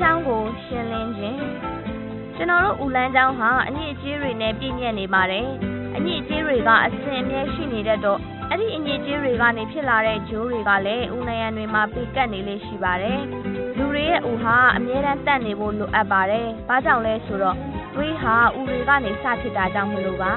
ကြောင်းကိုရှင်းလင်းခြင်းကျွန်တော်တို့ဦးလန်းကြောင်းဟာအညစ်အကြေးတွေနဲ့ပြည့်ညက်နေပါတယ်အညစ်အကြေးတွေကအစင်အမြဲရှိနေတတ်တော့အဲ့ဒီအညစ်အကြေးတွေကနေဖြစ်လာတဲ့ဂျိုးတွေကလည်းဦးနယံတွေမှာပေကတ်နေလေးရှိပါတယ်လူတွေရဲ့ဦးဟာအမြဲတမ်းတန့်နေဖို့လိုအပ်ပါတယ်ဘာကြောင့်လဲဆိုတော့သွေးဟာဦးတွေကနေစဖြစ်တာကြောင့်မလို့ပါ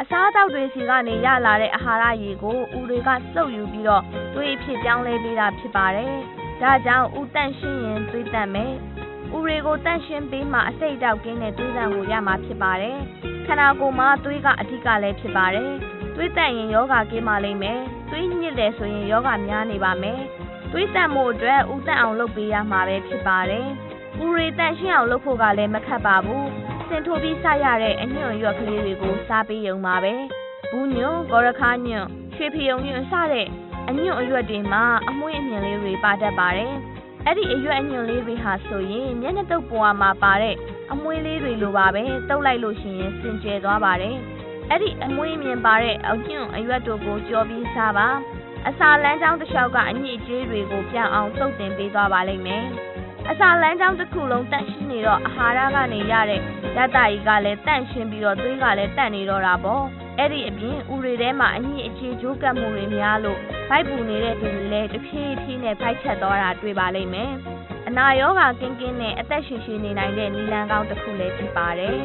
အစားအသောက်တွေစီကနေရလာတဲ့အာဟာရရည်ကိုဦးတွေကစုပ်ယူပြီးတော့သွေးဖြစ်ပြောင်းလဲပေးတာဖြစ်ပါတယ်။ ဒါကြောင့်ဦးတန့်ရှင်းရင်သွေးတန့်မယ်။ဦးတွေကိုတန့်ရှင်းပေးမှအစိတ်တောက်ကင်းတဲ့သွေးတန့်ကိုရမှာဖြစ်ပါတယ်။ခန္ဓာကိုယ်မှာသွေးကအဓိကလည်းဖြစ်ပါတယ်။သွေးတန့်ရင်ယောဂကင်းပါလိမ့်မယ်။သွေးညစ်တယ်ဆိုရင်ယောဂများနေပါမယ်။သွေးတန့်မှုအတွက်ဦးတန့်အောင်လုပ်ပေးရမှာပဲဖြစ်ပါတယ်။ဦးတွေတန့်ရှင်းအောင်လုပ်ဖို့ကလည်းမခက်ပါဘူး။စင်ထိုးပြီးစားရတဲ့အညွန့်ရွက်ကလေးတွေကိုစားပေးရုံပါပဲ။ဘူးညွန့်၊ကောရခါညွန့်၊ရွှေဖီယုံညွန့်စတဲ့ အညွန့်အရွက်တွေမှာအမွှေးအမြင်လေးတွေပါတတ်ပါတယ်။အဲ့ဒီအရွက်အညွန့်လေးတွေဟာဆိုရင်မျက်နှာတုပ်ပေါ်မှာပါတဲ့အမွှေးလေးတွေလိုပါပဲတုပ်လိုက်လို့ရှိရင်စင်ကြယ်သွားပါတယ်။အဲ့ဒီအမွှေးအမြင်ပါတဲ့အညွန့်အရွက်တို့ကိုကြော်ပြီးစားပါ။အစာလမ်းကြောင်းတစ်လျှောက်ကအညစ်အကြေးတွေကိုပြောင်းအောင်တုပ်တင်ပေးသွားပါလိမ့်မယ်။အစာလမ်းကြောင်းတစ်ခုလုံးတန့်ရှင်းနေတော့အာဟာရကနေရတဲ့ရတ္တကြီးကလည်းတန့်ရှင်းပြီးတော့သွေးကလည်းတန့်နေတော့တာပေါ့အဲ့ဒီအပြင်ဥတွေထဲမှာအညစ်အကြေးကြိုးကပ်မှုတွေများလို့ ဗိုက်ပူနေတဲ့သူတွေလည်းတဖြည်းဖြည်းနဲ့ဗိုက်ချက်သွားတာတွေ့ပါလိမ့်မယ်အနာရောဂါကင်းကင်းနဲ့အသက်ရှည်ရှည်နေနိုင်တဲ့နီလန်ကောင်းတစ်ခုလည်းဖြစ်ပါတယ်